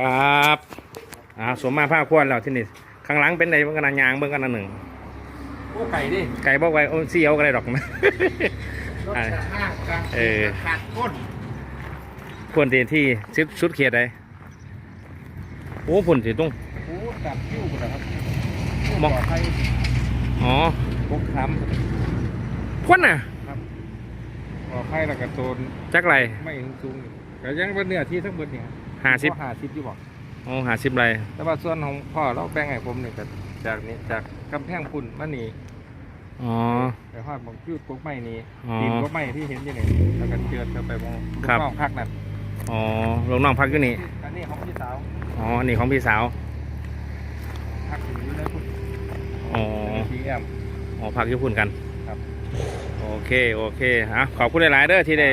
ครับอ่าสวมมาผ้าควนแล้วที่นี่ข้างหลังเป็นไงเบิ่งกันนะยางเบิ่งกันนะหนึ่งโอ้ไก่ดิไก่บอกไว้โอ้เสียวกันเลยดอกนะรถจะห้างกลางเออขาดก้นควรที่ที่ชุดชุดเขียดใดโอ้ผลสิตุ้งโอ้ดับคิ้วกันนะครับมองปลดภัยอ๋อพกค้ควนน่ะำครับปลอดภัยแล้วก็โซนจักไรไม่ถึงสูงนี่แต่ยังเป็นเนื้อที่ทั้งหมดเนี่ย ห้าสิบห้าสิบที่บอกโอ้ห้าสิบไรแต่ว่าส่วนของพ่อเราแบ่งให้ผมเนี่ยก็จากนี้จากกำแพงปุ่นมานี่อ๋อไปฮอดบางพืชกกไม้นี่อ๋อดินกกไม้ที่เห็นอยู่นี่แล้วก็เจิดจะไปมองครับลูกน้องพักนั่นอ๋อลงน้องพักอยู่นี่อันนี้ของพี่สาวอ๋อนี่ของพี่สาวพักอยู่ในพุ่นอ๋อพีแอมอ๋อพักอยู่พุ่นกันครับโอเคโอเคอะขอบคุณหลายๆเด้อที่ได้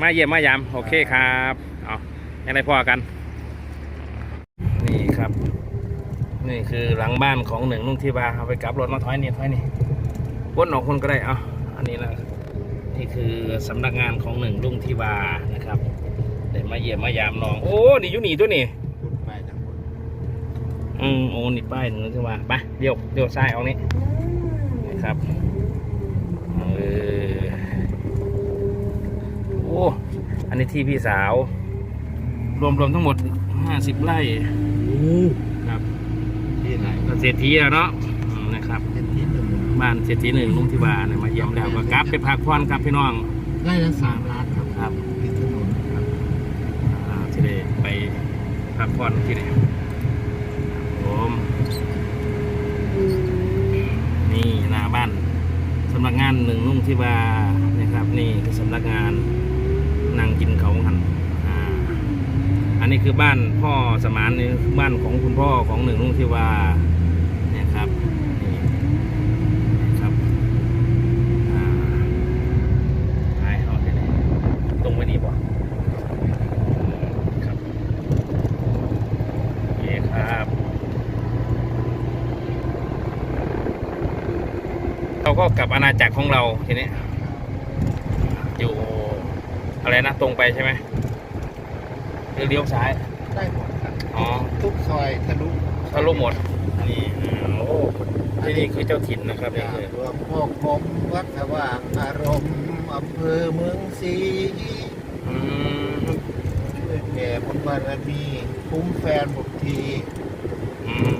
มาเยี่ยมมายามโอเคครับเอา ยังไงพอกัน นี่ครับ นี่คือหลังบ้านของหนึ่งนุ่งที่บาเอาไปกลับรถมาถอยนี่ถอยนี่วนออกคนก็ได้เอาอันนี้นะนี่คือสำนักงานของหนึ่งลุงที่บานะครับเดี๋ยวมาเยี่ยมมายามน้อง โอ้นี่อยู่นี่ตัวนี่พุ่นไปจากพุ่นอืมโอ้นี่ป้ายหนึ่งที่ว่าไปเดี๋ยวเดี๋ยวซ้ายเอานี้นะครับเออโอ้อันนี้ที่พี่สาว รวมรวมทั้งหมดห้าสิบไร่ครับที่ไหนก็เศรษฐีแล้วเนาะอืมนะครับเป็นที่หนึ่งบ้านเศรษฐีหนึ่งลุงที่บาเนี่ยมาเยี่ยมแล้วก็กลับไปพักผ่อนครับพี่น้องไร่ละสามล้านครับครับติดถนนครับอ่าที่ได้ไปพักผ่อนที่ไหนผมนี่หน้าบ้านสำนักงานหนึ่งลุงที่บานะครับ นี่คือสำนักงานนั่งกินเขาหันอ่าอั นนี้คือบ้านพ่อสมานนี่บ้านของคุณพ่อของหนึ่งลุงที่วาเนี่ยครับนี่ครับอ่าหายเอาที่ไหนตรงไปนี่ป่ครับโอเคครับเราก็กลับอาณาจักรของเราทีนี้อยู่อะไรนะตรงไปใช่ไหม เลี้ยวซ้าย ได้หมดครับอ๋อ ทุกซอยทะลุทะลุหมด นี่อ่าโอ้ที่นี่คือเจ้าถิ่นนะครับนี่คือ รวมพวกผมวัดสว่างอารมณ์อำเภอเมืองศรีอืมช่วยแก่บุญบารมีคุ้มแฟนบุกทีอืม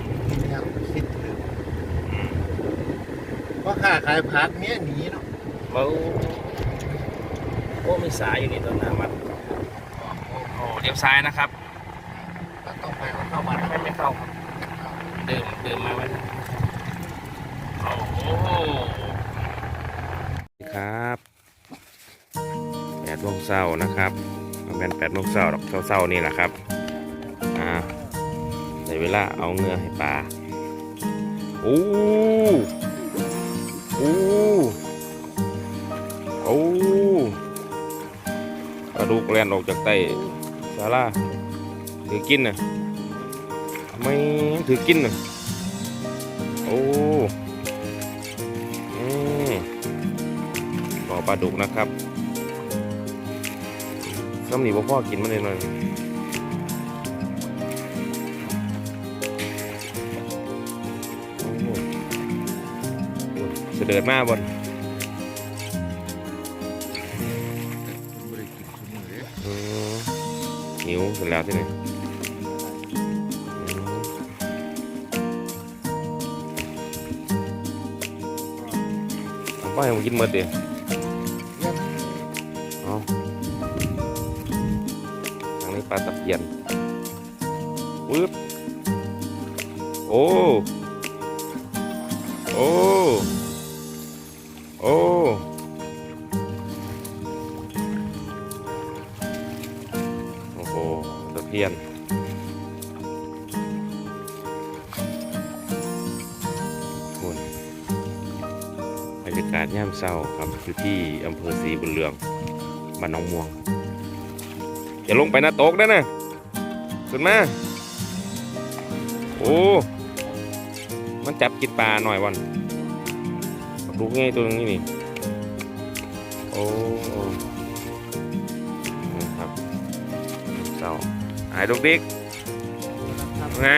ยังคิดถึงอืมเพราะค่าขายผักเนี้ยหนีเนาะโอ้โอ้มีสายอยู่นี่ต้นน้ำมันโอ้ เลี้ยวซ้ายนะครับก็ต้องไปก็เข้ามาไม่ไม่เข้าครับดื่มดื่มมาไว้โอ้โหครับแปดโมงเช้านะครับมันเป็นแปดโมงเช้าหรอกเช้าๆนี่แหละครับอ่าในเวลาเอาเงือให้ปลาโอ้โอ้โอ้กระดูกแล่นออกจากใต้ ศาลาถือกินน่ะไม่ถือกินน่ะโอ้บ่อปลาดุกนะครับซ้ำนี่บ่พ่อกินมันเลยหน่อยโอ้เสด็จมาบน หิวเสร็จแล้วที่นี่อืมป้าให้ผมกินหมดดิเอาทางนี้ปลาตะเพียนปึ๊บโอ้ โอ้ โอ้ียน คุณบรรยากาศย่ามเศร้าครับอยู่ที่อำเภอศรีบุญเรืองบ้านหน้องม่วง อย่าลงไปนะตกได้นะขึ้นมา โอ้ มันจับกินปลาหน่อยวันดูง่ายตัวนี้นี่ โอ้ โอ้ นี่ครับเศร้า หายลูกดิกไง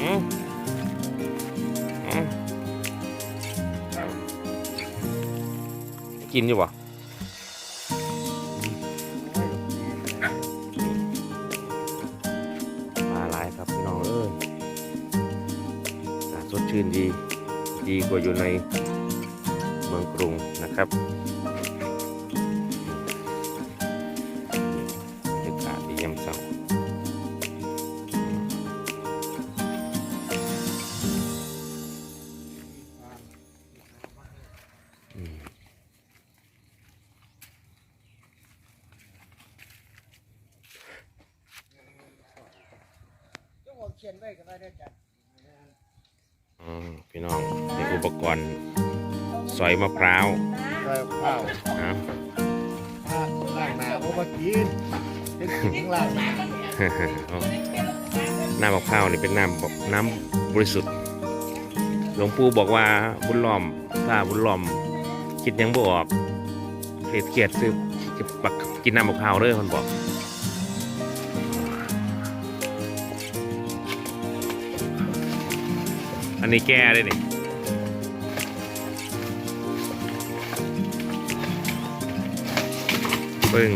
อืมอืมกินอยู่บ่ปลาหลายครับพี่น้องเอ้ยสดชื่นดี ดีกว่าอยู่ในเมืองกรุงนะครับ เขียนไว้ก็ได้ด้จ้ะอืมพี่น้องมีอุปกรณ์สอยมะพร้าวใส่ข้าวนะล่างหนาโอ้มากินเป็นถึงล่างหนาน้ำมะพร้าวนี่เป็นน้ำแบบน้ำบริสุทธิ์หลวงปู่บอกว่าบุญล้อมถ้าบุญล้อมคิดยังบ่ออกเครียดเครียดซื้อจะปักกินน้ำมะพร้าวเลยคนบอก อันนี้แก้เลยนี่ปึ้ง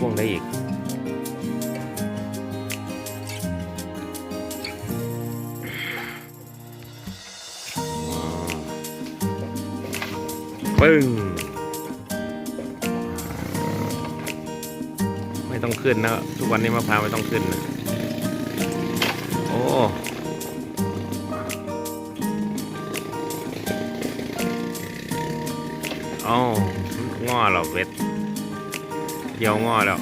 พวงได้อีกปึ้งไม่ต้องขึ้นนะ ทุกวันนี้มะพร้าวไม่ต้องขึ้นนะ อเหราเวทเกี่ยวงอแล้ว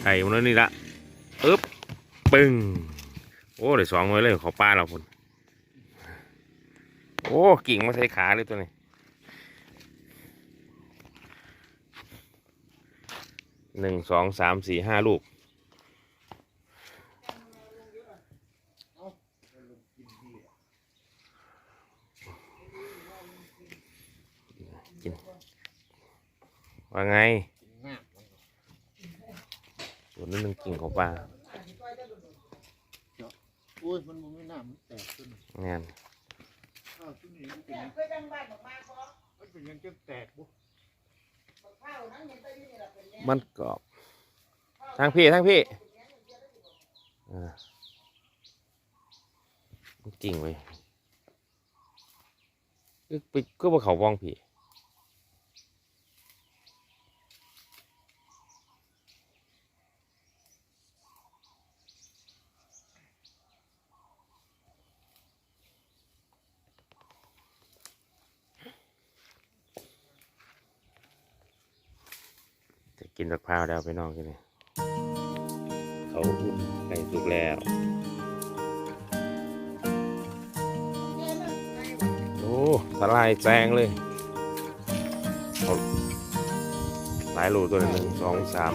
ไข่มันนี่ละอึ๊บปึ้งโอ้เดี๋ยวสองหน่วยเลยขอปลาเราคนโอ้กิ่งมาใส่ขาเลยตัวนี้หนึ่งสองสามสี่ห้าลูก ว่าไงงามส่วนนี้หนึ่งกิ่งของปลาอุ้ยมันมันไม่น้ำมันแตกขึ้นงานข้าวที่นี่มันเป็นมันเป็นยังจะแตกบุมันกรอบทางพี่ทางพี่อ่ามันกิ่งไว้ก็ไปก็บ่เขาวองพี่ กินมะพร้าวแล้วไปน้องกันเลยเขาอุ่นไก่สุกแล้วโอ้ทลายแจงเลยเอาหลายโลตัวนี้หนึ่งสองสาม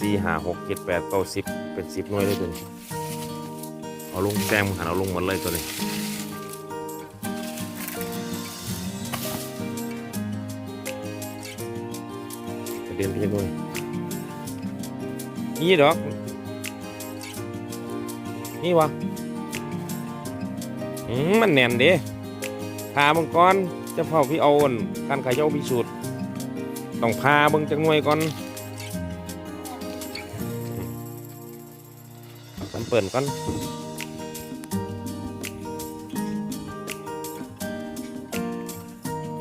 สี่ห้าหกเจ็ดแปดเก้าสิบเป็นสิบหน่วยเลยตัวนี้เอาลงแจงหันเอาลงหมดเลยตัวนี้กระเด็นไปเลยด้วย นี่ดอก นี่วะอืมมันแน่นเด้พามังกรจะเฝ้าพี่เอาอั่นการขายเย้าพิสูจน์ต้องพาเบิ่งจังหน่วยก่อนกันเปิดก่อน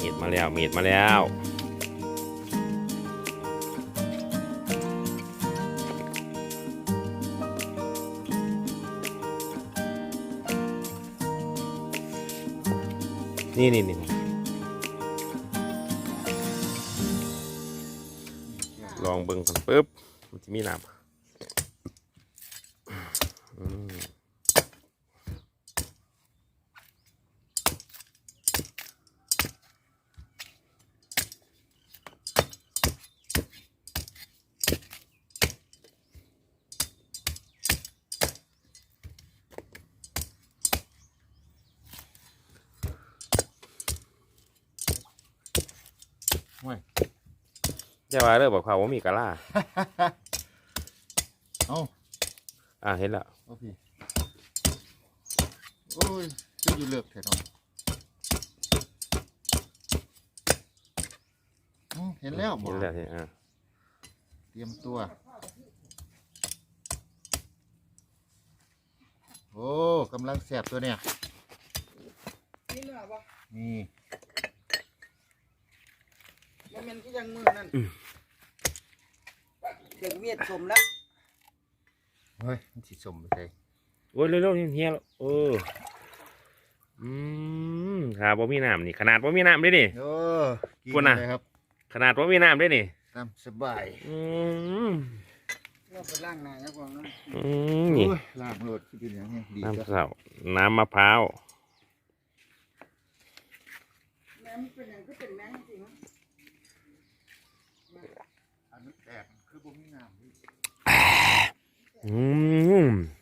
มีดมาแล้วมีดมาแล้ว นี่นี่นี่ลองเบิ่งก่อนปุ๊บมันจะมีน้ำอืม จะว่าเด้อบอกเขาว่ามีกะล่าเอ้าอ่าเห็นแล้วโอ้พี่โอ้ยจะอยู่เลือกแถวเนาะอืมเห็นแล้วบอเห็นแล้วเนี่ยอ่าเตรียมตัว โอ้กำลังแสบตัวเนี่ยนี่เนื้อปะนี่ มันเป็นที่ยังมือนั่นเด็กเวียดสมแล้วเฮ้ยมันสิสมไปใส่โอ้ยเร็วๆนี่เฮียแล้วเอออืมครับบ่มีน้ำนี่ขนาดบ่มีน้ำด้วยนี่โอ้กินคุณน่ะเลยครับ ขนาดบ่มีน้ำด้วยนี่ตามสบายอืมเราไปล่างหน้าครับผมนะอืมนี่โอ้ยลากโลดที่เป็นอย่างนี้ดีน้ำจ้ะเสาน้ำมะพร้าวแม่มันเป็นอย่างก็เป็นแม่จริงอันนั้นแตกคือบ่มีน้ำ 음.